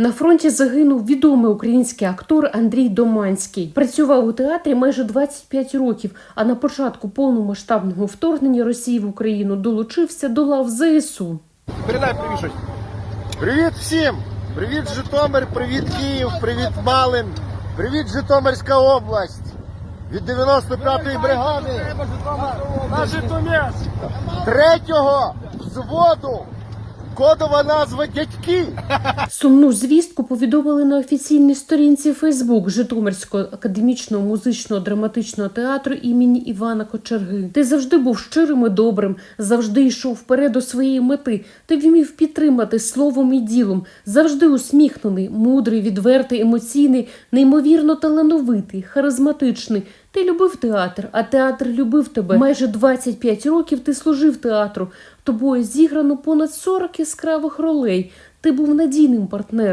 На фронті загинув відомий український актор Андрій Доманський. Працював у театрі майже 25 років, а на початку повномасштабного вторгнення Росії в Україну долучився до лав ЗСУ. Передай привіт щось. Привіт всім! Привіт, Житомир, привіт Київ, привіт Малин, привіт Житомирська область. Від 95-ї бригади На Житомир! третього взводу. Кодова назва дядьки. Сумну звістку повідомили на офіційній сторінці Фейсбук Житомирського академічного музичного драматичного театру імені Івана Кочерги. Ти завжди був щирим і добрим, завжди йшов вперед до своєї мети. Ти вмів підтримати словом і ділом, завжди усміхнений, мудрий, відвертий, емоційний, неймовірно талановитий, харизматичний. Ти любив театр, а театр любив тебе. Майже 25 років ти служив театру. Тобою зіграно понад 40 яскравих ролей. Ти був надійним партнером.